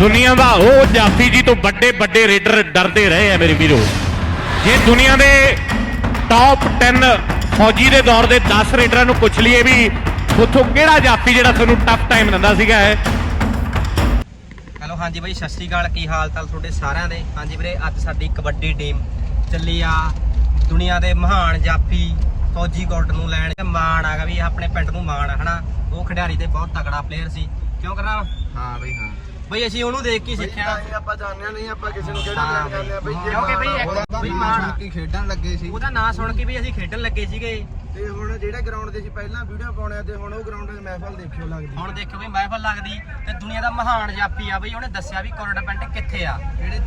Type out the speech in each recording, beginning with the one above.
ਦੁਨੀਆ ਦਾ ਉਹ ਜਾਫੀ ਜੀ ਤੋਂ ਵੱਡੇ ਵੱਡੇ ਰੇਡਰ ਡਰਦੇ ਰਹੇ ਆ ਮੇਰੇ ਵੀਰੋ। ਜੇ ਦੁਨੀਆ ਦੇ ਟਾਪ 10 ਫੌਜੀ ਦੇ ਦੌਰ ਦੇ 10 ਰੇਡਰਾਂ ਨੂੰ ਪੁੱਛ ਲਈਏ ਵੀ ਉੱਥੋਂ ਕਿਹੜਾ ਜਾਫੀ ਜਿਹੜਾ ਤੁਹਾਨੂੰ ਟਫ ਟਾਈਮ ਦਿੰਦਾ ਸੀਗਾ ਹੈ ਹੈਲੋ ਹਾਂਜੀ ਬਾਈ ਸਤਿ ਸ਼੍ਰੀ ਅਕਾਲ। ਕੀ ਹਾਲ ਚਾਲ ਤੁਹਾਡੇ ਸਾਰਿਆਂ ਦੇ? ਹਾਂਜੀ ਵੀਰੇ ਅੱਜ ਸਾਡੀ ਕਬੱਡੀ ਟੀਮ ਚੱਲੀ ਆ ਦੁਨੀਆ ਦੇ ਮਹਾਨ ਜਾਫੀ ਫੌਜੀ ਗੋਲਡ ਨੂੰ ਲੈਣ। ਤੇ ਮਾਣ ਆਗਾ ਵੀ ਆਪਣੇ ਪਿੰਡ ਨੂੰ ਮਾਣ ਆ ਹਨਾ? ਉਹ ਖਿਡਾਰੀ ਤੇ ਬਹੁਤ ਤਕੜਾ ਪਲੇਅਰ ਸੀ। ਕਿਉਂ ਕਰਨਾ ਹਾਂ ਬਈ ਹਾਂ। ਬਈ ਅਸੀਂ ਉਹਨੂੰ ਦੇਖ ਕੇ ਹੀ ਸਿੱਖਿਆ। ਬਈ ਆਪਾਂ ਜਾਣਿਆ ਨਹੀਂ ਆਪਾਂ ਕਿਸੇ ਨੂੰ ਕਿਹੜਾ ਹਾਂ ਜਾਂਦੇ ਆ ਬਈ ਜੇ ਕਿਉਂਕਿ ਬਈ ਇੱਕ ਉਹਦਾ ਬਈ ਮਾਣ ਸੁਣ ਕੇ ਖੇਡਣ ਲੱਗੇ ਸੀ। ਉਹਦਾ ਨਾਂ ਸੁਣ ਕੇ ਵੀ ਅਸੀਂ ਖੇਡਣ ਲੱਗੇ ਸੀਗੇ। ਤੇ ਹੁਣ ਜਿਹੜੇ ਗਰਾਊਂਡ ਦੇ ਸੀ ਪਹਿਲਾਂ ਵੀਡੀਓ ਪਾਉਣੇ ਆ ਤੇ ਹੁਣ ਉਹ ਗਰਾਊਂਡ ਦੇ ਮਹਿਫਲ ਦੇਖਿਓ ਲੱਗਦੀ। ਹੁਣ ਦੇਖਿਓ ਵੀ ਮਹਿਫਲ ਲੱਗਦੀ ਤੇ ਦੁਨੀਆ ਦਾ ਮਹਾਨ ਜਾਫੀ ਆ ਬਈ ਉਹਨੇ ਦੱਸਿਆ ਵੀ ਕੋਰਟ ਪਿੰਡ ਕਿੱਥੇ ਆ। ਕਿਹੜੇ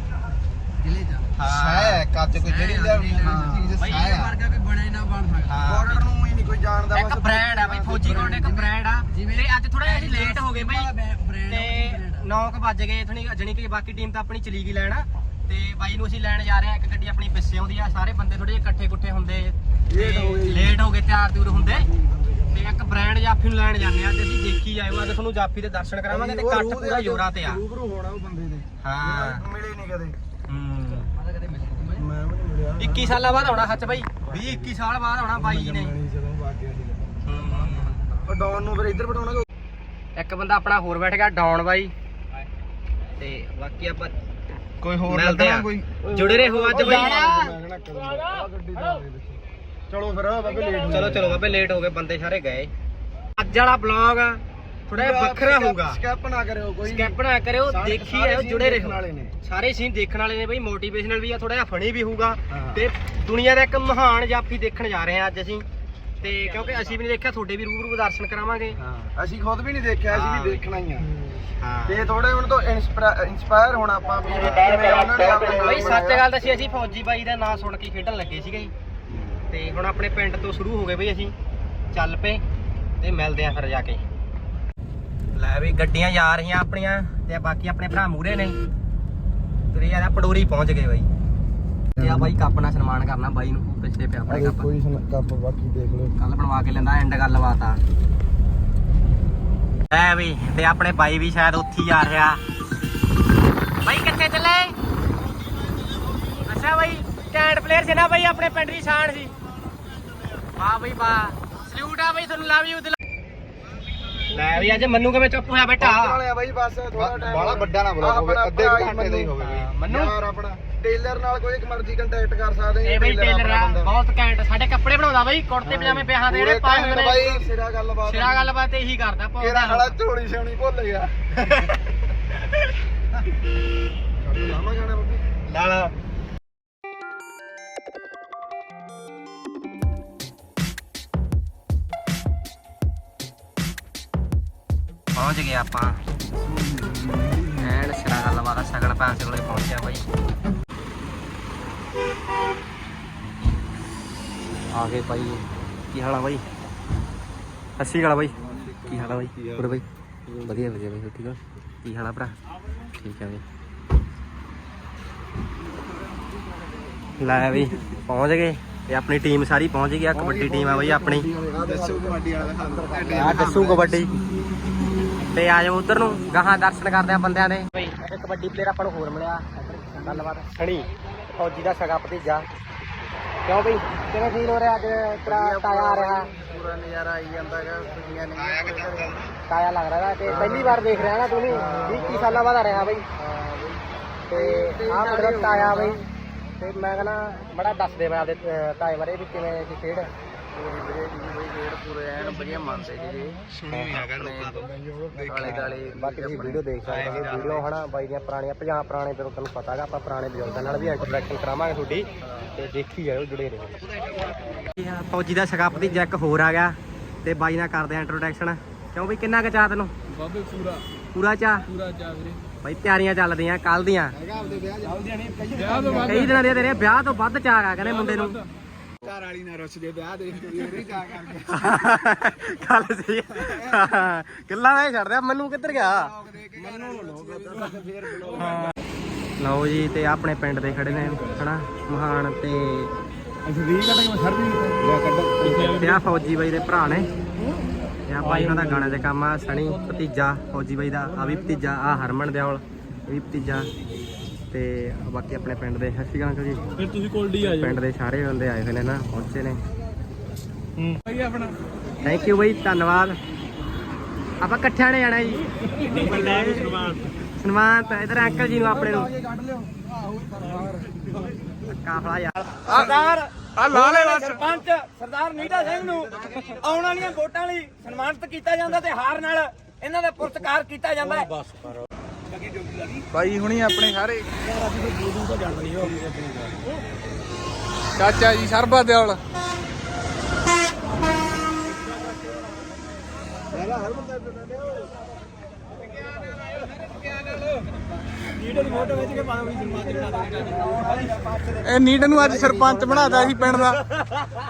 ਜ਼ਿਲ੍ਹੇ ਚ। ਹਾਂ। ਸਹਿ ਕੱਜ ਕੋਈ ਜਿਹੜੀ ਲਿਆਉਣੀ ਚੀਜ਼ ਬਈ ਸਹਿ ਆ। ਕੋਈ ਬਣੇ ਨਾ ਬਣ ਸਕਦਾ। ਬਾਰਡਰ ਨੂੰ ਹੀ ਨਹੀਂ ਕੋਈ ਜਾਣਦਾ ਇੱਕ ਬ੍ਰਾਂਡ ਆ ਬਈ ਫੌਜੀ ਕੋਲ ਇੱਕ ਬ੍ਰਾਂਡ ਆ। ਤੇ ਅੱਜ ਥੋੜਾ ਜਿਹਾ ਅਸੀਂ ਲੇਟ ਹੋ ਗਏ ਬਈ। ਤੇ 9 ਵੱਜ ਗਏ ਇਥਣੀ ਜਣੀ ਕਿ ਬਾਕੀ ਟੀਮ ਤਾਂ ਆਪਣੀ ਚਲੀ ਗਈ ਲੈਣ। ਤੇ ਬਾਈ ਨੂੰ ਅਸੀਂ ਲੈਣ ਜਾ ਰਹੇ ਆ ਇੱਕ ਗੱਡੀ ਆਪਣੀ ਪਿੱਛੇ ਆਉਂਦੀ ਆ ਸਾਰੇ ਬੰਦੇ ਥੋੜੇ ਜਿਹੇ ਇਕੱਠੇ ਕੁੱਠੇ ਹੁੰਦੇ ਹੋ। ਲੇਟ ਹੋ ਗਏ ਤਿਆਰ ਤਿਉਰ ਹੁੰਦੇ। ਤੇ ਇੱਕ ਬ੍ਰਾਂਡ ਜਾਫੀ ਨੂੰ ਲੈਣ ਜਾਂਦੇ ਆ ਤੇ ਅਸੀਂ ਦੇਖੀ ਆਇਓ ਅੱਜ ਤੁਹਾਨੂੰ ਜਾਫੀ ਦੇ ਦਰਸ਼ਨ ਕਰਾਵਾਂਗੇ ਤੇ ਕੱਟ ਪੂਰਾ ਜੋਰਾਂ ਤੇ ਆ। ਰੂਬਰੂ ਹੋਣਾ ਉਹ ਬੰਦੇ ਦੇ। ਹਾਂ। ਮਿਲੇ ਨਹੀਂ ਕਦੇ। ਹੂੰ। ਮੈਂ ਵੀ ਨਹੀਂ ਮਿਲਿਆ। 21 ਸਾਲਾਂ ਬਾਅਦ ਆਉਣਾ ਸੱਚ ਬਾਈ 20 21 ਸਾਲ ਬਾਅਦ ਆਉਣਾ ਬਾਈ ਨੇ। ਜਦੋਂ ਸੀ ਹੂੰ। ਡਾਊਨ ਨੂੰ ਫਿਰ ਇੱਧਰ ਬਿਠਾਉਣਾ ਇੱਕ ਬੰਦਾ ਆਪਣਾ ਹੋਰ ਬੈਠ ਗਿਆ ਡਾਊਨ ਬਾਈ। ਤੇ ਬਾਕੀ ਆਪਾਂ ਕੋਈ ਹੋਰ ਮਿਲਦੇ ਆ। ਜੁੜੇ ਰਹੋ ਅੱਜ ਬਈ। ਚਲੋ ਫਿਰ ਬਾਬੇ ਲੇਟ ਹੋ ਚਲੋ ਚਲੋ ਬਾਬੇ ਲੇਟ ਹੋ ਗਏ ਬੰਦੇ ਸਾਰੇ ਗਏ। ਅੱਜ ਵਾਲਾ ਬਲੌਗ ਥੋੜਾ ਜਿਹਾ ਵੱਖਰਾ ਹੋਊਗਾ। ਸਕਿਪ ਨਾ ਕਰਿਓ ਕੋਈ ਸਕਿਪ ਨਾ ਕਰਿਓ ਸਾਰੇ- ਦੇਖੀ ਸਾਰੇ ਆਇਓ scene ਜੁੜੇ ਦੇਖਣ ਰਹੋ। ਵਾਲੇ ਨੇ। ਸਾਰੇ ਸੀਨ ਦੇਖਣ ਵਾਲੇ ਨੇ ਬਈ ਮੋਟੀਵੇਸ਼ਨਲ ਵੀ ਆ ਥੋੜਾ ਜਿਹਾ ਫਨੀ ਵੀ ਹੋਊਗਾ। ਹਾਂ। ਤੇ ਦੁਨੀਆ ਦਾ ਇੱਕ ਮਹਾਨ ਜਾਫੀ ਦੇਖਣ ਜਾ ਰਹੇ ਆ ਅੱਜ ਅਸੀਂ। ਤੇ ਕਿਉਂਕਿ ਅਸੀਂ ਵੀ ਨਹੀਂ ਦੇਖਿਆ ਤੁਹਾਡੇ ਵੀ ਰੂਬਰੂ ਦਰਸ਼ਨ ਕਰਾਵਾਂਗੇ। ਹਾਂ। ਅਸੀਂ ਖੁਦ ਵੀ ਨਹੀਂ ਦੇਖਿਆ ਅਸੀਂ। ਵੀ ਦੇਖਣਾ ਹੀ ਆ। ਹਾਂ। ਤੇ ਥੋੜੇ ਹੁਣ ਤੋਂ ਇਨਸਪਾਇਰ ਹੋਣਾ ਆਪਾਂ ਵੀ ਕਿਵੇਂ ਉਹਨਾਂ ਨੇ ਆਪਣਾ ਬਈ ਸੱਚ ਗੱਲ ਦੱਸੀ ਅਸੀਂ ਫੌਜੀ ਬਾਈ ਦਾ ਨਾਂ ਸੁਣ ਕੇ ਖੇਡਣ ਲੱਗੇ ਸੀਗੇ ਜੀ। ਤੇ ਹੁਣ ਆਪਣੇ ਪਿੰਡ ਤੋਂ ਸ਼ੁਰੂ ਹੋ ਗਏ ਬਈ ਅਸੀਂ। ਚੱਲ ਪਏ ਤੇ ਮਿਲਦੇ ਆਂ ਫਿਰ ਜਾ ਕੇ। ਲੈ ਵੀ ਗੱਡੀਆਂ ਜਾ ਰਹੀਆਂ ਆਪਣੀਆਂ ਤੇ ਬਾਕੀ ਆਪਣੇ ਭਰਾ ਮੂਰੇ ਨੇ। ਤੁਰੇ ਆ ਪਡੋਰੀ ਪਹੁੰਚ ਗਏ ਬਾਈ। ਤੇ ਆ ਬਾਈ ਕੱਪ ਨਾਲ ਸਨਮਾਨ ਕਰਨਾ ਬਾਈ ਨੂੰ ਪਿੱਛੇ ਪਿਆ ਆਪਣੇ ਕੱਪ। ਕੋਈ ਕੱਪ ਬਾਕੀ ਦੇਖ ਲਓ। ਕੱਲ ਬਣਵਾ ਕੇ ਲੈਂਦਾ ਐਂਡ ਗੱਲਬਾਤ ਆ। ਐ ਵੀ ਤੇ ਆਪਣੇ ਬਾਈ ਵੀ ਸ਼ਾਇਦ ਉੱਥੇ ਹੀ ਆ ਰਿਹਾ। ਬਾਈ ਕਿੱਥੇ ਚੱਲੇ? ਅੱਛਾ ਬਾਈ ਕੈਂਡ ਪਲੇਅਰ ਸੀ ਨਾ ਬਾਈ ਆਪਣੇ ਪਿੰਡ ਦੀ ਸ਼ਾਨ ਸੀ। ਵਾਹ ਬਾਈ ਵਾਹ। ਸਲੂਟ ਆ ਬਾਈ ਤੁਹਾਨੂੰ ਲਵ ਯੂ ਲੈ ਵੀ ਅੱਜ ਮੰਨੂ ਕਿਵੇਂ ਚੁੱਪ ਹੋਇਆ ਬੈਠਾ? ਵਾਲੇ ਆ ਬਾਈ ਬਸ ਥੋੜਾ ਟਾਈਮ ਬਾਹਲਾ ਵੱਡਾ ਨਾ ਬਲੌਗ ਹੋਵੇ, ਅੱਧੇ ਘੰਟੇ ਦਾ ਹੀ ਹੋਵੇ। ਬਈ। ਮੰਨੂ। ਯਾਰ ਆਪਣਾ ਟੇਲਰ ਨਾਲ ਕੋਈ ਇੱਕ ਮਰਜ਼ੀ ਕੰਟੈਕਟ ਕਰ ਸਕਦੇ ਇਹ ਬਾਈ ਟੇਲਰ ਆ। ਬਹੁਤ ਕੈਂਟ ਸਾਡੇ ਕੱਪੜੇ ਬਣਾਉਂਦਾ ਬਾਈ ਕੁੜਤੇ ਪਜਾਮੇ ਪਿਆਹਾਂ ਦੇ ਜਿਹੜੇ ਪਾਏ ਹੁੰਦੇ ਘੈਂਟ ਨੇ। ਬਾਈ ਸਿਰਾ ਗੱਲਬਾਤ। ਸਿਰਾ ਗੱਲਬਾਤ ਇਹੀ ਕਰਦਾ ਪਾਉਂਦਾ ਖੜਾ ਝੋਲੀ ਸਿਉਣੀ ਭੁੱਲ ਗਿਆ। ਲਾਮਾ ਗਾਣਾ ਬੱਬੀ ਨਾਲ ਪਹੁੰਚ ਗਏ ਆਪਾਂ। ਐਨ ਸਿਰਾ ਗੱਲਬਾਤ ਆ ਸਗਣ ਪੈਂਸ ਕੋਲੇ ਪਹੁੰਚਿਆ ਬਾਈ। ਆ ਗਏ ਬਾਈ ਕੀ ਹਾਲ ਆ ਬਾਈ? ਅੱਸੀ ਗਾਲਾ ਬਾਈ। ਕੀ ਹਾਲ ਆ ਬਾਈ? ਪੂਰੇ ਬਾਈ? ਵਧੀਆ ਵਧੀਆ ਬਾਈ ਠੀਕ ਆ ਕੀ ਹਾਲ ਆ ਭਰਾ? ਠੀਕ ਆ ਬਾਈ। ਲੈ ਵੀ ਪਹੁੰਚ ਗਏ। ਤੇ ਆਪਣੀ ਟੀਮ ਸਾਰੀ ਪਹੁੰਚ ਗਈ ਆ ਕਬੱਡੀ ਟੀਮ ਆ ਬਈ ਆਪਣੀ। ਦੱਸੋ ਕਬੱਡੀ ਵਾਲਾ ਦਾ ਆ ਦੱਸੂ ਕਬੱਡੀ। ਤੇ ਆ ਜਾਓ ਉਧਰ ਨੂੰ ਗਾਹਾਂ ਦਰਸ਼ਨ ਕਰਦੇ ਆ ਬੰਦਿਆਂ ਦੇ। ਇੱਕ ਕਬੱਡੀ ਪਲੇਅਰ ਆਪਾਂ ਨੂੰ ਹੋਰ ਮਿਲਿਆ। ਗੱਲਬਾਤ ਸਣੀ ਫੌਜੀ ਦਾ ਸਗਾ ਭਤੀਜਾ ਕਿਉਂ ਬਈ? ਕਿਵੇਂ ਫੀਲ ਹੋ ਰਿਹਾ ਅੱਜ ਤੇਰਾ ਤਾਇਆ ਆ ਰਿਹਾ? ਪੂਰਾ ਨਜ਼ਾਰਾ ਆਈ ਜਾਂਦਾ ਹੈਗਾ ਖੁਸ਼ੀਆਂ ਨੇ ਤਾਇਆ ਲੱਗ ਰਿਹਾ ਤੇ ਪਹਿਲੀ ਵਾਰ ਦੇਖ ਰਿਹਾ ਨਾ ਤੂੰ ਵੀ। 20 ਸਾਲਾਂ ਬਾਅਦ ਆ ਰਿਹਾ ਬਈ। ਤੇ ਆਹ ਮੇਰਾ ਤਾਇਆ ਬਈ। ਤੇ ਮੈਂ ਕਹਿੰਦਾ ਬੜਾ ਦੱਸ ਦੇ ਮੈਂ ਆਪਦੇ ਤਾਏ ਬਾਰੇ ਵੀ ਕਿਵੇਂ ਸੀ ਖੇਡ। ਪੂਰੀ ਵੀਰੇ ਜੀ ਬਈ ਗੇੜ ਪੂਰੇ ਐਨ ਵਧੀਆ ਮੰਨਦੇ ਜੀ। ਜੀ ਸੁਣੀ ਵੀ ਹੈਗਾ ਲੋਕਾਂ ਤੋਂ। ਕਾਲੇ ਕਾਲੇ ਬਾਕੀ ਤੁਸੀਂ ਵੀਡੀਓ ਦੇਖ ਸਕਦੇ ਹੋ। ਵੀਡੀਓ ਹਨਾ ਬਾਈ ਦੀਆਂ ਪੁਰਾਣੀਆਂ ਪੰਜਾਬ ਪੁਰਾਣੇ ਤੋਂ ਤੁਹਾਨੂੰ ਪਤਾ ਹੈਗਾ ਆਪਾਂ ਪੁਰਾਣੇ ਬਜ਼ੁਰਗਾਂ ਨਾਲ ਵੀ ਇੰਟਰੈਕਸ਼ਨ ਕਰਾਵਾਂਗੇ ਤੁਹਾਡੀ। ਤੇ ਦੇਖੀ ਜਾਓ ਜੁੜੇ ਰਹੋ। ਫੌਜੀ ਦਾ ਸਗਾ ਭਤੀਜਾ ਇੱਕ ਹੋਰ ਆ ਗਿਆ ਤੇ ਬਾਈ ਨਾਲ ਕਰਦੇ ਆ ਇੰਟਰੋਡਕਸ਼ਨ ਕਿਉਂ ਬਈ ਕਿੰਨਾ ਕੁ ਚਾਹ ਤੈਨੂੰ? ਬਾਬੇ ਪੂਰਾ। ਪੂਰਾ ਚਾਹ ਪੂਰਾ ਜਾ ਵੀਰੇ। ਬਾਈ ਤਿਆਰੀਆਂ ਚੱਲਦੀਆਂ ਕੱਲ ਦੀਆਂ। ਹੈਗਾ ਆਪਦੇ ਵਿਆਹ ਕਈ ਦਿਨਾਂ ਦੀਆਂ ਤੇਰੇ ਵਿਆਹ ਤੋਂ ਵੱਧ ਚਾਹ ਆ ਕਹਿੰਦੇ ਮੁੰਡੇ ਨੂੰ। ਘਰ ਵਾਲੀ ਨਾਲ ਰੁੱਸ ਦੇ ਵਿਆਹ ਦੇਖ ਕੇ ਵੀ ਜਾ ਕਰਕੇ। ਗੱਲ ਸਹੀ ਕਿੱਲਾ ਦਾ ਹੀ ਛੱਡ ਦਿਆ ਮੈਨੂੰ ਕਿੱਧਰ ਗਿਆ? ਮੈਨੂੰ ਲੋਕ ਫੇਰ ਲਓ ਜੀ ਤੇ ਆਪਣੇ ਪਿੰਡ ਦੇ ਖੜੇ ਨੇ ਹਨਾ ਮਹਾਨ ਤੇ ਅਸੀਂ 20 ਘੰਟੇ ਮੈਂ ਛੱਡ ਵੀ ਲੈ ਕੱਢ ਤੇ ਆ ਫੌਜੀ ਬਾਈ ਦੇ ਭਰਾ ਨੇ। ਤੇ ਆ ਬਾਈ ਉਹਨਾਂ ਦਾ ਗਾਣੇ ਦੇ ਕੰਮ ਆ ਸਣੀ ਭਤੀਜਾ ਫੌਜੀ ਬਾਈ ਦਾ ਆ ਵੀ ਭਤੀਜਾ ਆ ਹਰਮਨ ਦਿਓਲ ਇਹ ਵੀ ਭਤੀਜਾ। ਤੇ ਬਾਕੀ ਆਪਣੇ ਪਿੰਡ ਦੇ ਸਤਿ ਸ਼੍ਰੀ ਅਕਾਲ ਅੰਕਲ ਜੀ। ਫਿਰ ਤੁਸੀਂ ਕੋਲਡੀ ਆ ਪਿੰਡ ਦੇ ਸਾਰੇ ਬੰਦੇ ਆਏ ਹੋਏ ਨੇ ਨਾ ਪਹੁੰਚੇ ਨੇ। ਹੂੰ। ਭਾਈ ਆਪਣਾ। ਥੈਂਕ ਯੂ ਬਈ ਧੰਨਵਾਦ। ਆਪਾਂ ਇਕੱਠਿਆਂ ਨੇ ਜਾਣਾ ਜੀ। ਸਨਮਾਨ। ਇਧਰ ਅੰਕਲ ਜੀ ਨੂੰ ਆਪਣੇ ਨੂੰ। ਕਾਫਲਾ ਯਾਰ। ਸਰਦਾਰ ਆ ਲਾ ਲੈ ਬਸ। ਸਰਪੰਚ ਸਰਦਾਰ ਨੀਟਾ ਸਿੰਘ ਨੂੰ ਆਉਣ ਵਾਲੀਆਂ ਵੋਟਾਂ ਲਈ ਸਨਮਾਨਿਤ ਕੀਤਾ ਜਾਂਦਾ ਤੇ ਹਾਰ ਨਾਲ ਇਹਨਾਂ ਦਾ ਪੁਰਸਕਾਰ ਕੀਤਾ ਜਾਂਦਾ ਹੈ। ਭਾਈ ਹੁਣੀ ਆਪਣੇ ਸਾਰੇ। ਚਾਚਾ ਜੀ, ਸਰਬਾ ਦਿਓਲ। ਇਹ ਨੀਡ ਨੂੰ ਅੱਜ ਸਰਪੰਚ ਬਣਾਤਾ ਸੀ ਪਿੰਡ ਦਾ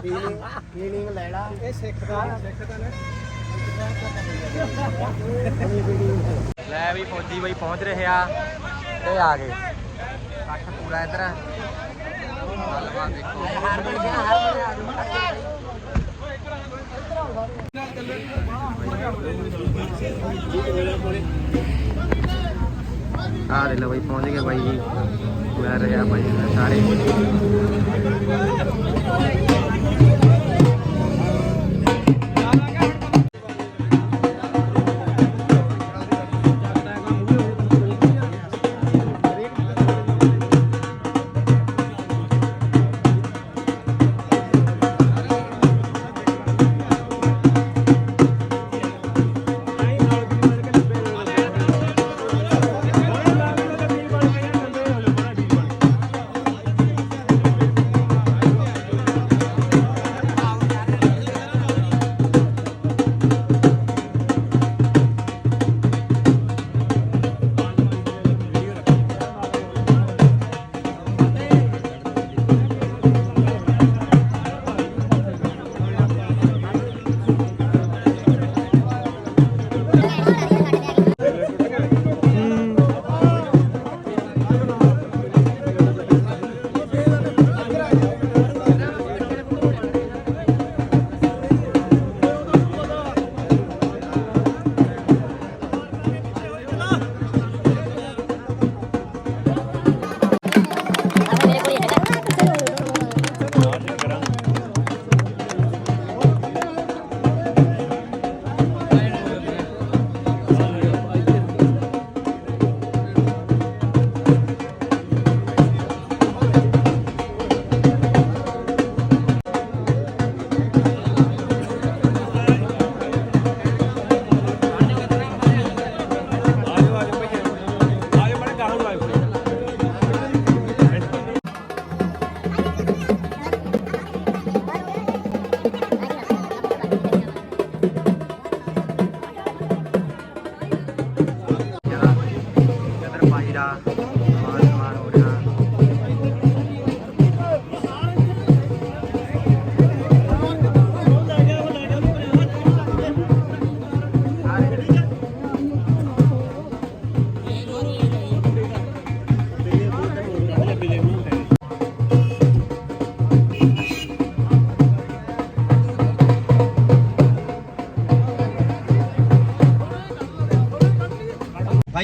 ਮੀਨਿੰਗ ਲੈਣਾ ਇਹ ਸਿੱਖ ਦਾ ਸਿੱਖ ਦਾ। ਲੈ ਵੀ ਫੌਜੀ ਬਈ ਪਹੁੰਚ ਰਹੇ ਆ। ਤੇ ਆ ਗਏ। ਕੱਠ ਪੂਰਾ ਇਧਰ। ਗੱਲਬਾਤ ਦੇਖੋ। ਆ ਦੇ ਲੋ ਬਈ, ਪਹੁੰਚ ਗਏ ਬਾਈ ਜੀ। ਮੈਂ ਰਿਹਾ ਬਾਈ ਸਾਰੇ। ਇਧਰ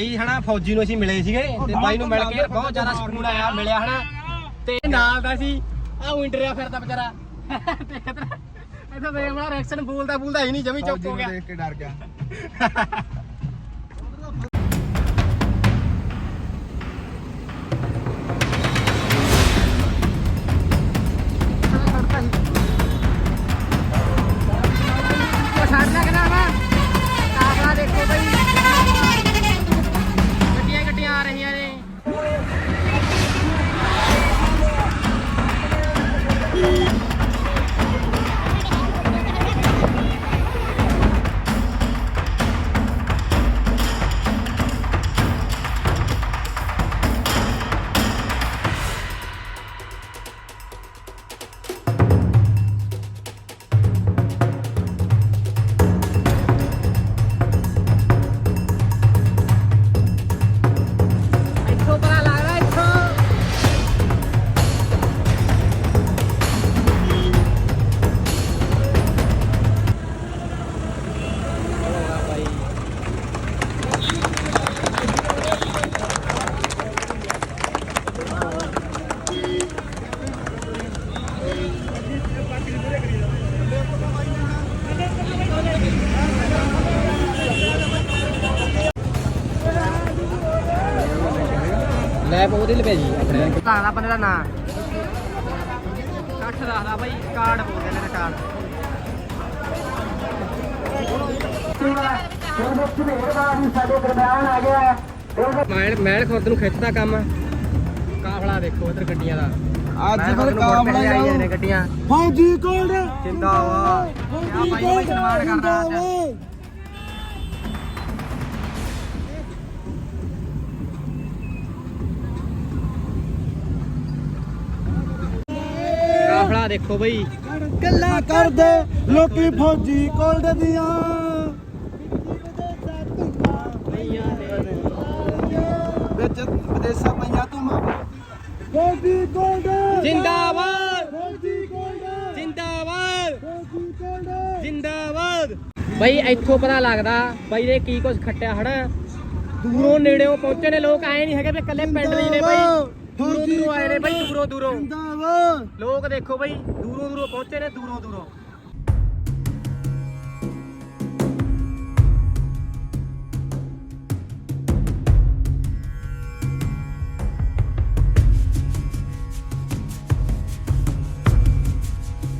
ਬਾਈ ਹਨਾ ਫੌਜੀ ਨੂੰ ਅਸੀਂ ਮਿਲੇ ਸੀਗੇ ਤੇ ਬਾਈ ਨੂੰ ਮਿਲ ਕੇ ਬਹੁਤ ਜ਼ਿਆਦਾ ਸਕੂਨ ਆਇਆ ਮਿਲਿਆ ਹਨਾ। ਤੇ ਨਾਲ ਦਾ ਸੀ ਆ ਇੰਟਰਿਆ ਫਿਰਦਾ ਵਿਚਾਰਾ। ਇਧਰ ਦੇਖ ਮਾਰ ਐਕਸ਼ਨ ਬੋਲਦਾ ਬੋਲਦਾ ਹੀ ਨਹੀਂ ਜਮੀ ਚੁੱਪ ਹੋ ਗਿਆ। ਦੇਖ ਕੇ ਡਰ ਗਿਆ। ਉਹਦੇ ਲਵੇ ਜੀ ਆਪਣੇ ਲੱਗਦਾ ਬੰਦੇ ਦਾ ਨਾਂ। ਕੱਠ ਦੱਸਦਾ ਬਾਈ ਕਾਰਡ ਬੋਲਦੇ ਨੇ ਕਾਰਡ ਮੈਲ ਮੈਲ ਖੁਰਦ ਨੂੰ ਖਿੱਚਦਾ ਕੰਮ। ਕਾਫਲਾ ਦੇਖੋ ਇਧਰ ਗੱਡੀਆਂ ਦਾ। ਅੱਜ ਫਿਰ ਕਾਫਲਾ ਜਾਊ। ਨੇ ਗੱਡੀਆਂ। ਫੌਜੀ ਕੋਲ। ਜਿੰਦਾਬਾਦ। ਆ ਬਾਈ ਬਾਈ ਕਾਫਲਾ ਦੇਖੋ ਬਈ। ਗੱਲਾਂ ਕਰਦੇ ਲੋਕੀ ਫੌਜੀ ਕੋਲ ਦੀਆਂ ਵਿੱਚ ਵਿਦੇਸ਼ਾਂ ਪਈਆਂ ਤੂੰ ਫੌਜੀ ਕੋਲ ਜਿੰਦਾਬਾਦ। ਫੌਜੀ ਕੋਲ ਜਿੰਦਾਬਾਦ। ਫੌਜੀ ਕੋਲ ਜਿੰਦਾਬਾਦ। ਬਈ ਇੱਥੋਂ ਪਤਾ ਲੱਗਦਾ ਬਈ ਨੇ ਕੀ ਕੁਝ ਖੱਟਿਆ ਹਨਾ ਦੂਰੋਂ ਨੇੜੇੋਂ ਪਹੁੰਚੇ ਨੇ। ਲੋਕ ਆਏ ਨਹੀਂ ਹੈਗੇ ਵੀ ਇਕੱਲੇ ਪਿੰਡ ਦੇ ਨੇ ਬਈ। ਦੂਰੋਂ ਦੂਰੋਂ ਆਏ ਨੇ ਬਈ ਦੂਰੋਂ ਦੂਰੋਂ। ਜਿੰਦਾਬਾਦ ਲੋਕ ਦੇਖੋ ਬਈ, ਦੂਰੋਂ ਦੂਰੋਂ ਪਹੁੰਚੇ ਨੇ, ਦੂਰੋਂ ਦੂਰੋਂ।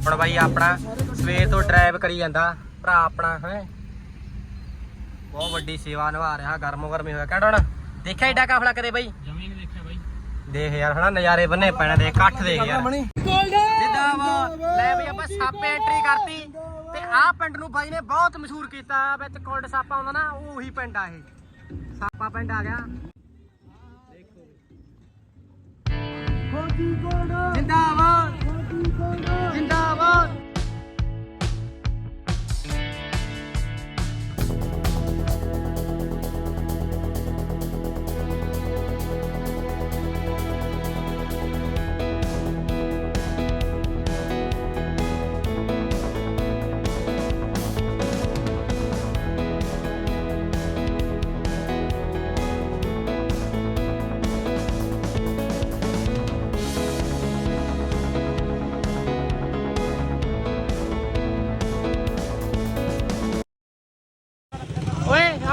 ਹੁਣ ਬਾਈ ਆਪਣਾ ਸਵੇਰ ਤੋਂ ਡਰਾਈਵ ਕਰੀ ਜਾਂਦਾ, ਭਰਾ ਆਪਣਾ, ਹੈ। ਬਹੁਤ ਵੱਡੀ ਸੇਵਾ ਨਿਭਾ ਰਿਹਾ, ਗਰਮੋ ਗਰਮੀ ਹੋਇਆ। ਕਹਿਣਾ ਦੇਖਿਆ ਏਡਾ ਕਾਫਲਾ ਕਦੇ ਬਾਈ? ਜ਼ਮੀਨ ਬਾਈ ਦੇਖ ਯਾਰ ਹਨਾ ਨਜ਼ਾਰੇ ਬੰਨੇ ਪੈਣਾ ਦੇ ਇਕੱਠ ਦੇਖ ਯਾਰ। ਜਿੰਦਾਬਾਦ। ਲੈ ਬਈ ਆਪਾਂ ਸਾਪੇ ਐਂਟਰੀ ਕਰਤੀ ਤੇ ਆਹ ਪਿੰਡ ਨੂੰ ਬਾਈ ਨੇ ਬਹੁਤ ਮਸ਼ਹੂਰ ਕੀਤਾ ਵਿੱਚ ਕੋਲਡ ਸਾਪਾ ਆਉਂਦਾ ਨਾ ਉਹ ਉਹੀ ਪਿੰਡ ਆ ਇਹ। ਸਾਪਾ ਪਿੰਡ ਆ ਗਿਆ। ਜਿੰਦਾਬਾਦ।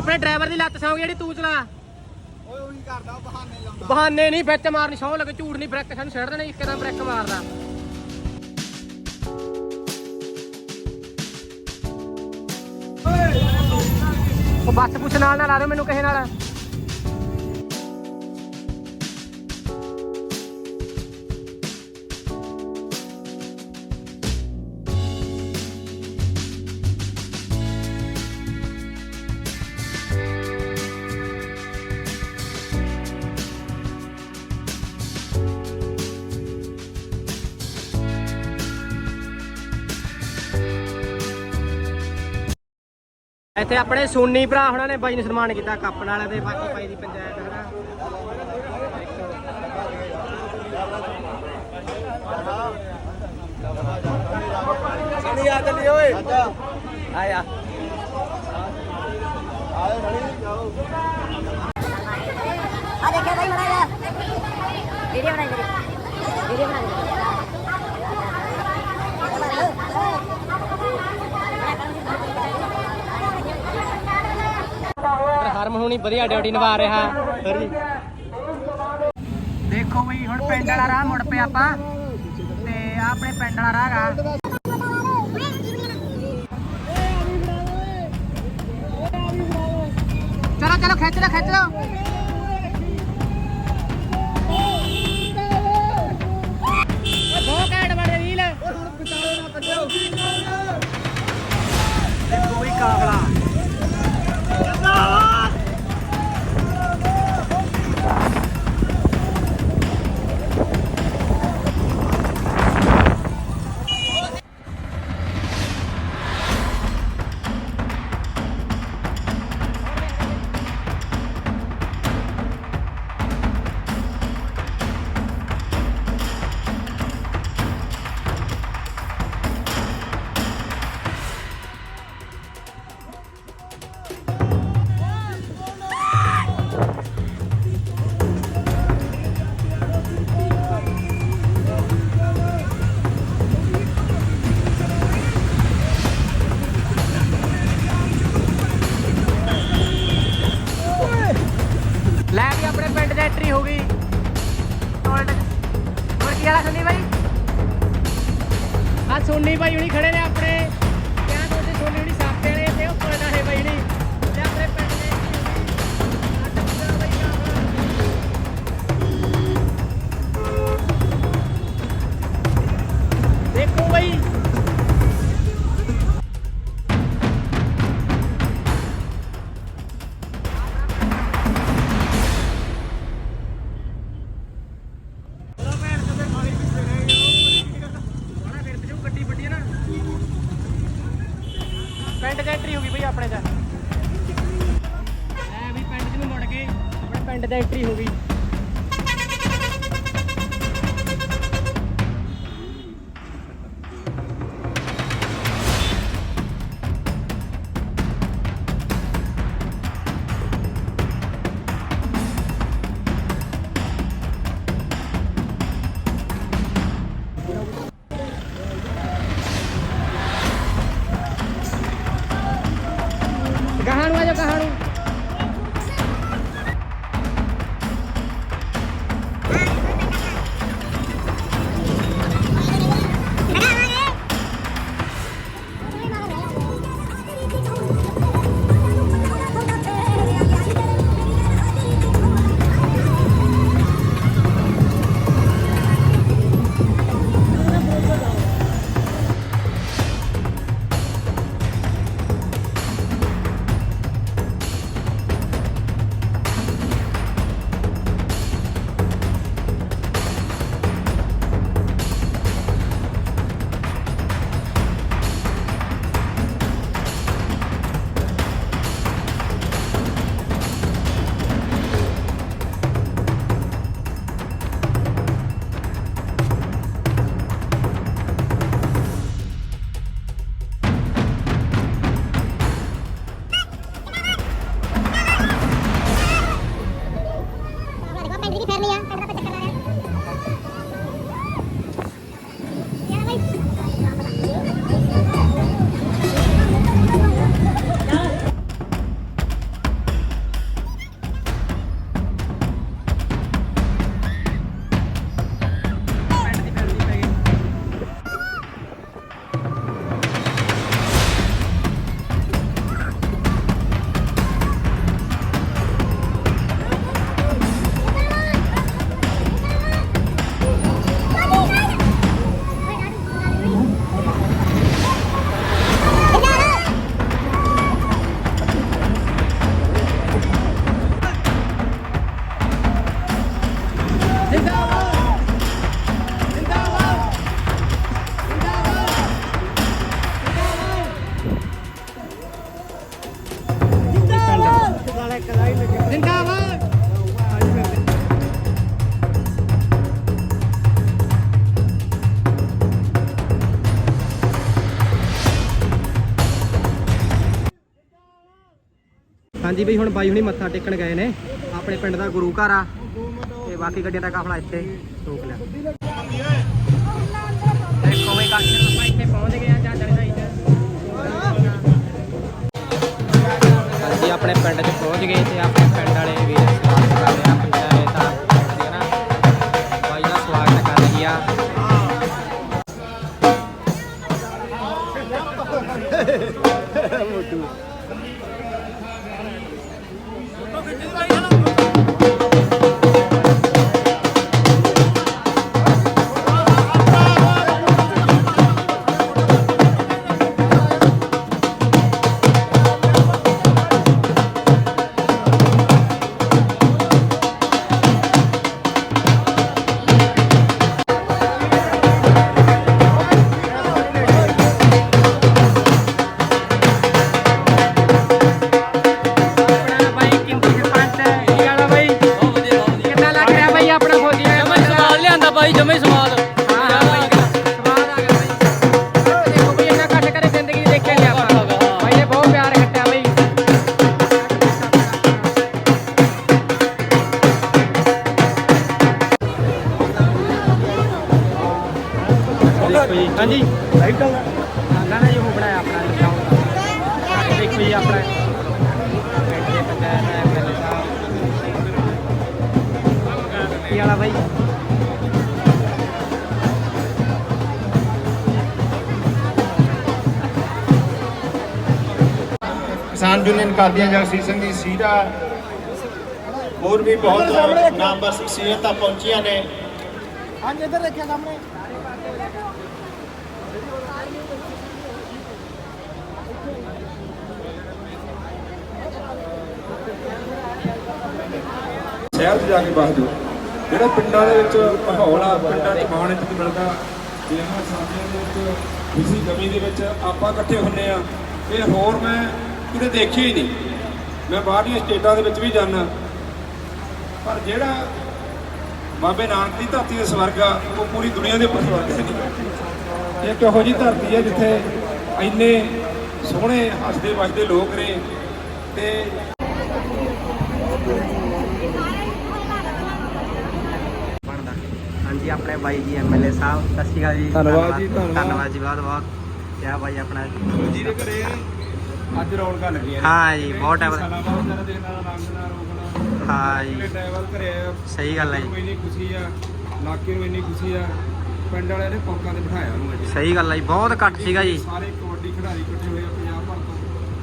ਆਪਣੇ ਡਰਾਈਵਰ ਦੀ ਲੱਤ ਸੌਂ ਜਿਹੜੀ ਤੂੰ ਚਲਾ। ਓਏ ਉਹੀ ਕਰਦਾ ਬਹਾਨੇ ਲਾਉਂਦਾ। ਬਹਾਨੇ ਨਹੀਂ ਵਿੱਚ ਮਾਰਨੀ ਸੌ ਲੱਗੇ ਝੂਠ ਨਹੀਂ ਬ੍ਰੇਕ ਸਾਨੂੰ ਛੱਡ ਦੇਣਾ ਇੱਕਦਮ ਬ੍ਰੇਕ ਮਾਰਦਾ। ਉਹ ਬੱਸ ਪੁੱਛ ਨਾਲ ਨਾ ਲਾ ਦਿਓ ਮੈਨੂੰ ਕਿਸੇ ਨਾਲ। ਇੱਥੇ ਆਪਣੇ ਸੋਨੀ ਭਰਾ ਹੁਣਾਂ ਨੇ ਬਾਈ ਨੂੰ ਸਨਮਾਨ ਕੀਤਾ ਕੱਪ ਨਾਲ ਤੇ ਬਾਕੀ ਬਾਈ ਦੀ ਪੰਚਾਇਤ ਹਨਾ ਸਣੀ ਆ ਚੱਲੀ ਓਏ। ਆਇਆ। ਆ ਦੇਖਿਆ ਭਾਈ ਮੜਾ ਜਾ। ਵੀਡੀਓ ਬਣਾਈ ਵੀਡੀਓ ਬਣਾ ਹਰਮ ਹੁਣੀ ਵਧੀਆ ਡਿਊਟੀ ਨਿਭਾ ਰਿਹਾ। ਹਰੀ। ਦੇਖੋ ਬਈ ਹੁਣ ਪਿੰਡ ਵਾਲਾ ਰਾਹ ਮੁੜ ਪਿਆ ਆਪਾਂ। ਤੇ ਆਹ ਆਪਣੇ ਪਿੰਡ ਵਾਲਾ ਰਾਹ ਗਾ ਚਲੋ ਚਲੋ ਖਿੱਚ ਲਓ ਖਿੱਚ ਲਓ। ਦੋ ਘੈਂਟ ਬੜੇ ਰੀਲ ਦੇਖੋ ਬਈ ਕਾਫਲਾ ਹਾਂਜੀ ਬਈ, ਹੁਣ ਬਾਈ ਹੁਣੀ ਮੱਥਾ ਟੇਕਣ ਗਏ ਨੇ। ਆਪਣੇ ਪਿੰਡ ਦਾ ਗੁਰੂ ਘਰ ਆ। ਤੇ ਬਾਕੀ ਗੱਡੀਆਂ ਦਾ ਕਾਫਲਾ ਇੱਥੇ ਰੋਕ ਲਿਆ। ਦੇਖੋ ਬਈ ਕਾਸ਼ ਆਪਾਂ ਇੱਥੇ ਪਹੁੰਚ ਗਏ ਆ ਜਾਂ ਜੜਦਾ ਇੱਥੇ। ਹਾਂਜੀ, ਆਪਣੇ ਪਿੰਡ 'ਚ ਪਹੁੰਚ ਗਏ ਤੇ ਆਪਣੇ ਪਿੰਡ ਕਿਸਾਨ ਯੂਨੀਅਨ ਕਾਦੀਆਂ ਜਗਸੀਰ ਸਿੰਘ ਦੀ ਸੀਰਾ ਹੋਰ ਵੀ ਬਹੁਤ ਨਾਮਵਰ ਸ਼ਖਸੀਅਤਾਂ ਪਹੁੰਚੀਆਂ ਨੇ। ਹਾਂਜੀ ਇੱਧਰ ਦੇਖਿਆ ਸਾਹਮਣੇ। ਸ਼ਹਿਰ 'ਚ ਜਾ ਕੇ ਬਸ ਜਾਓ ਜਿਹੜਾ ਪਿੰਡਾਂ ਦੇ ਵਿੱਚ ਮਾਹੌਲ ਆ ਪਿੰਡਾਂ 'ਚ ਮਾਣ ਇੱਜ਼ਤ ਮਿਲਦਾ। ਜਿਹੜੀਆਂ ਸਾਡੀਆਂ ਦੇ ਵਿੱਚ ਖੁਸ਼ੀ ਗਮੀ ਦੇ ਵਿੱਚ ਆਪਾਂ ਇਕੱਠੇ ਹੁੰਨੇ ਆ। ਇਹ ਹੋਰ ਮੈਂ ਕਿਤੇ ਦੇਖੀ ਹੀ ਨਹੀਂ। ਮੈਂ ਬਾਹਰਲੀਆਂ ਸਟੇਟਾਂ ਦੇ ਵਿੱਚ ਵੀ ਜਾਣਾ ਪਰ ਜਿਹੜਾ ਬਾਬੇ ਨਾਨਕ ਦੀ ਧਰਤੀ ਦੇ ਸਵਰਗ ਆ ਉਹ ਪੂਰੀ ਦੁਨੀਆ ਦੇ ਉੱਪਰ ਸਵਰਗ ਹੈ ਨਹੀਂ। ਇਹ ਕਿਹੋ ਜੀ ਧਰਤੀ ਹੈ ਜਿੱਥੇ ਇੰਨੇ ਸੋਹਣੇ ਹੱਸਦੇ ਵੱਸਦੇ ਲੋਕ ਨੇ ਤੇ ਹਾਂਜੀ ਆਪਣੇ ਬਾਈ ਜੀ ਐਮਐਲਏ ਸਾਹਿਬ ਸਤਿ ਸ਼੍ਰੀ ਅਕਾਲ ਜੀ। ਧੰਨਵਾਦ ਜੀ, ਧੰਨਵਾਦ। ਜੀ ਬਹੁਤ ਬਹੁਤ ਕਿਆ ਬਾਈ ਆਪਣਾ? ਜਿਹਦੇ ਘਰੇ ਅੱਜ ਰੌਣਕਾਂ ਲੱਗੀਆਂ ਨੇ। ਹਾਂ ਜੀ ਬਹੁਤ ਟਾਈਮ ਸਾਲਾਂ ਬਾਅਦ ਜਰਾ ਦੇਖਣਾ ਰੰਗ ਨਾਲ ਰੋਕਣਾ ਹਾਂ ਜੀ। ਜਿਹੜੇ ਡਰਾਈਵਰ ਘਰੇ ਆਇਆ। ਸਹੀ ਗੱਲ ਹੈ ਨੂੰ ਜੀ ਇੰਨੀ ਖੁਸ਼ੀ ਆ ਇਲਾਕੇ ਨੂੰ ਇੰਨੀ ਖੁਸ਼ੀ ਆ। ਪਿੰਡ ਵਾਲਿਆਂ ਨੇ ਪੌਕਾਂ ਤੇ ਬਿਠਾਇਆ ਉਹਨੂੰ ਅੱਜ। ਸਹੀ ਗੱਲ ਹੈ ਜੀ ਬਹੁਤ ਘੱਟ ਸੀਗਾ ਜੀ। ਸਾਰੇ ਕਬੱਡੀ ਖਿਡਾਰੀ ਇਕੱਠੇ ਹੋਏ ਆ ਪੰਜਾਬ ਭਰ ਤੋਂ।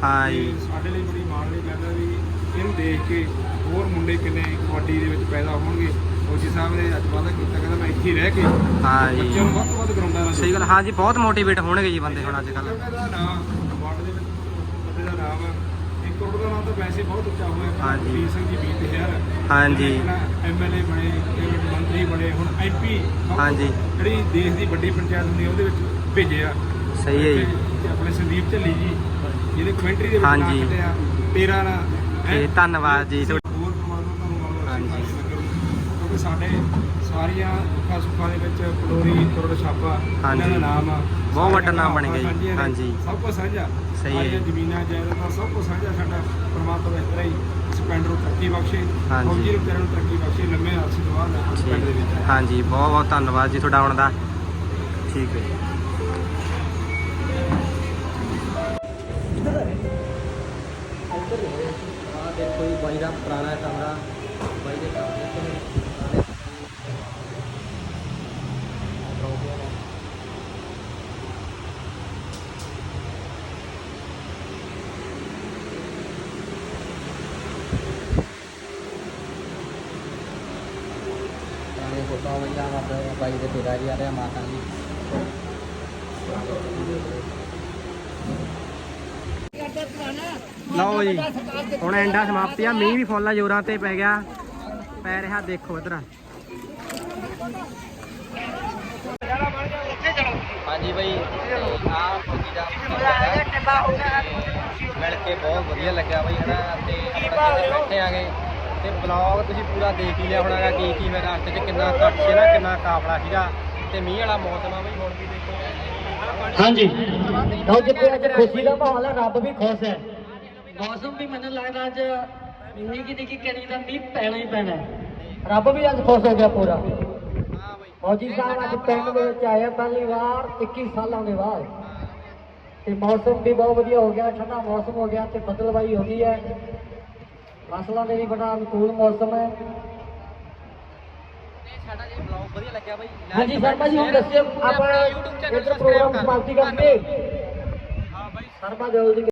ਹਾਂ ਤੇ ਜੀ ਸਾਡੇ ਲਈ ਬੜੀ ਮਾਣ ਦੀ ਗੱਲ ਹੈ ਵੀ ਇਹਨੂੰ ਦੇਖ ਕੇ ਹੋਰ ਮੁੰਡੇ ਕਿੰਨੇ ਕਬੱਡੀ ਦੇ ਵਿੱਚ ਪੈਦਾ ਹੋਣਗੇ। ਫੌਜੀ ਸਾਹਿਬ ਨੇ ਅੱਜ ਵਾਅਦਾ ਕੀਤਾ ਕਹਿੰਦਾ ਮੈਂ ਇੱਥੇ ਹੀ ਰਹਿ ਕੇ ਹਾਂ ਜੀ। ਬੱਚਿਆਂ ਨੂੰ ਵੱਧ ਤੋਂ ਵੱਧ ਗਰਾਊਂਡਾਂ ਨਾਲ ਸਹੀ ਗੱਲ ਹਾਂ ਜੀ ਬਹੁਤ ਮੋਟੀਵੇਟ ਹੋਣਗੇ ਜੀ ਬੰਦੇ ਹੁਣ ਅੱਜ ਕੱਲ੍ਹ। ਦਾ ਨਾਮ ਵਾਰਡ ਦੇ ਵਿੱਚ ਬੰਦੇ ਦਾ ਨਾਮ ਆ ਕਰੋੜ ਦਾ ਨਾਮ ਤਾਂ ਵੈਸੇ ਬਹੁਤ ਉੱਚਾ ਹੋਇਆ ਹਾਂਜੀ। ਵੀਰ ਸਿੰਘ ਜੀ ਬੀਤ ਸ਼ਹਿਰ ਹਾਂਜੀ ਐਮਐਲਏ ਬਣੇ ਕੈਬਨਿਟ ਮੰਤਰੀ ਬਣੇ ਹੁਣ ਐਮਪੀ ਹਾਂਜੀ। ਜਿਹੜੀ ਦੇਸ਼ ਦੀ ਵੱਡੀ ਪੰਚਾਇਤ ਹੁੰਦੀ ਆ ਉਹਦੇ ਵਿੱਚ ਭੇਜੇ ਆ ਸਹੀ ਹੈ ਜੀ ਤੇ ਆਪਣੇ ਸੰਦੀਪ ਝੱਲੀ ਜੀ ਜਿਹਦੇ ਕਮੈਂਟਰੀ ਦੇ ਵਿੱਚ ਨਾਮ ਹਾਂਜੀ। ਕੱਟਿਆ ਤੇਰਾ ਨਾ ਤੇ ਧੰਨਵਾਦ ਜੀ ਤੁਹਾਡਾ। ਹੋਰ ਪਰਮਾਤਮਾ ਤੁਹਾਨੂੰ ਮਾਲੋ ਹਾਂਜੀ। ਕਿਉਂਕਿ ਸਾਡੇ ਸਾਰੀਆਂ ਸੁੱਖਾਂ ਦੇ ਵਿੱਚ ਪਲੋਰੀ ਕਰੋੜ ਛਾਪਾ ਹਾਂਜੀ। ਇਹਨਾਂ ਦਾ ਨਾਮ ਆ ਬਹੁਤ ਵੱਡਾ ਨਾਮ ਬਣ ਗਿਆ ਜੀ। ਹਾਂਜੀ। ਸਭ ਕੁਝ ਸਾਂਝਾ। ਸਹੀ ਹੈ। ਜ਼ਮੀਨਾਂ ਜਾਇਦਾਦਾਂ ਸਭ ਕੁਝ ਸਾਂਝਾ ਸਾਡਾ ਪਰਮਾਤਮਾ ਇਸ ਤਰ੍ਹਾਂ ਹੀ ਪਿੰਡ ਨੂੰ ਤਰੱਕੀ ਬਖਸ਼ੇ। ਹਾਂਜੀ। ਫੌਜੀ ਨੂੰ ਤੇਰੇ ਨੂੰ ਤਰੱਕੀ ਬਖਸ਼ੇ ਲੰਮੇ ਅਰਸੇ ਤੋਂ ਬਾਅਦ ਪਿੰਡ ਦੇ ਵਿੱਚ ਹਾਂ ਜੀ ਬਹੁਤ ਬਹੁਤ ਧੰਨਵਾਦ ਜੀ ਤੁਹਾਡਾ ਆਉਣ ਦਾ। ਠੀਕ ਹੈ ਜੀ। ਆ ਦੇਖੋ ਜੀ ਬਾਈ ਦਾ ਪੁਰਾਣਾ ਕਮਰਾ ਬਾਈ ਦੇ ਕਮਰੇ। ਰਿਹਾ ਮਾਤਾ ਜੀ। ਲਓ ਜੀ ਹੁਣ ਐਂਡਾ ਸਮਾਪਤੀ ਆ ਮੀਂਹ ਵੀ ਫੁੱਲ ਜੋਰਾਂ ਤੇ ਪੈ ਗਿਆ। ਪੈ ਰਿਹਾ ਦੇਖੋ ਇਧਰ। ਹਾਂਜੀ ਬਈ ਦਾ ਮਿਲ ਕੇ ਬਹੁਤ ਵਧੀਆ ਲੱਗਿਆ ਬਈ ਹਨਾ ਤੇ ਆਪਾਂ ਬੈਠੇ ਆਗੇ। ਤੇ ਬਲੌਗ ਤੁਸੀਂ ਪੂਰਾ ਦੇਖ ਹੀ ਲਿਆ ਹੋਣਾਗਾ ਕੀ ਕੀ ਮੈਂ ਰਸਤੇ 'ਚ ਕਿੰਨਾ ਘੱਟ ਸੀ ਨਾ ਕਿੰਨਾ ਕਾਫਲਾ ਸੀਗਾ। ਤੇ ਮੀਂਹ ਵਾਲਾ ਮੌਸਮ ਆ ਬਈ ਹੁਣ ਵੀ ਦੇਖੋ। ਹਾਂਜੀ। ਲਓ ਜਿੱਥੇ ਅੱਜ ਖੁਸ਼ੀ ਦਾ ਮਾਹੌਲ ਹੈ ਰੱਬ ਵੀ ਖੁਸ਼ ਹੈ। ਮੌਸਮ ਵੀ ਮੈਨੂੰ ਲੱਗਦਾ ਅੱਜ ਇੰਨੀ ਕਿ ਨਿੱਕੀ ਕਣੀ ਦਾ ਮੀਂਹ ਪੈਣਾ ਹੀ ਪੈਣਾ। ਰੱਬ ਵੀ ਅੱਜ ਖੁਸ਼ ਹੋ ਗਿਆ ਪੂਰਾ। ਫੌਜੀ ਸਾਹਿਬ ਅੱਜ ਪਿੰਡ ਦੇ ਵਿੱਚ ਆਏ ਪਹਿਲੀ ਵਾਰ 21 ਸਾਲਾਂ ਦੇ ਬਾਅਦ। ਤੇ ਮੌਸਮ ਵੀ ਬਹੁਤ ਵਧੀਆ ਹੋ ਗਿਆ ਠੰਡਾ ਮੌਸਮ ਹੋ ਗਿਆ ਤੇ ਬੱਦਲਬਾਈ ਹੋ ਗਈ ਹੈ। ਫਸਲਾਂ ਦੇ ਵੀ ਬੜਾ ਅਨੁਕੂਲ ਮੌਸਮ ਹੈ। ਸਾਡਾ ਜੀ ਬਲੌਗ ਵਧੀਆ ਲੱਗਿਆ ਬਈ ਹਾਂਜੀ ਸ਼ਰਮਾ ਜੀ ਹੁਣ ਦੱਸਿਓ ਆਪਾਂ ਇੱਧਰ ਪ੍ਰੋਗਰਾਮ ਸਮਾਪਤੀ ਕਰਦੇ। ਹਾਂ ਬਾਈ। ਸ਼ਰਮਾ ਜੀ